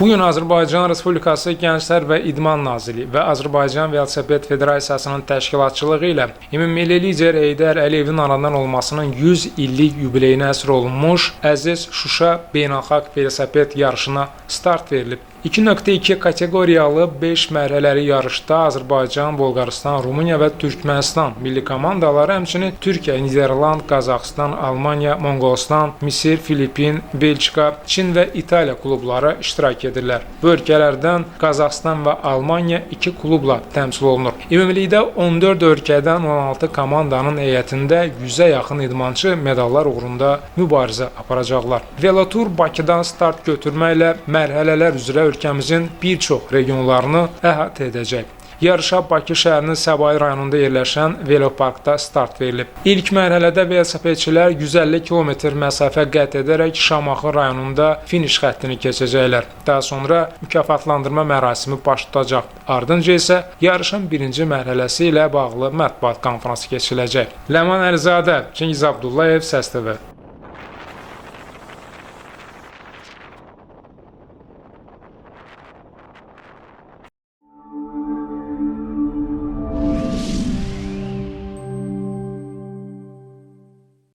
Bu gün Azərbaycan Respublikası Gənclər və İdman Nazirliyi və Azərbaycan Velosiped Federasiyasının təşkilatçılığı ilə ümummilli lider Heydər Əliyevin anadan olmasının 100 illik yubileyinə əsr olunmuş Əziz Şuşa Beynəlxalq Velosiped yarışına start verilib. 2.2 kateqoriyalı 5 mərhələli yarışda Azərbaycan, Bolqarıstan, Rumıniya və Türkmənistan milli komandaları, həmçinin Türkiyə, Niderland, Qazaxıstan, Almaniya, Monqolistan, Misir, Filippin, Belçika, Çin və İtaliya klubları iştirak edirlər. Bu ölkələrdən Qazaxıstan və Almaniya 2 klubla təmsil olunur. Ümumilikdə 14 ölkədən 16 komandanın heyətində 100-ə yaxın idmançı medallar uğrunda mübarizə aparacaqlar. Velotur Bakıdan start götürməklə mərhələlər üzrə ölkəmizin bir çox regionlarını əhatə edəcək. Yarışa Bakı şəhərinin Səbail rayonunda yerləşən veloparkda start verilib. İlk mərhələdə velosipedçilər 150 km məsafə qət edərək Şamaxı rayonunda finiş xəttini keçəcəklər. Daha sonra mükafatlandırma mərasimi baş tutacaq. Ardınca isə yarışın birinci mərhələsi ilə bağlı mətbuat konfransı keçiriləcək. Ləman Əlizadə, Çingiz Abdullayev, Səs TV.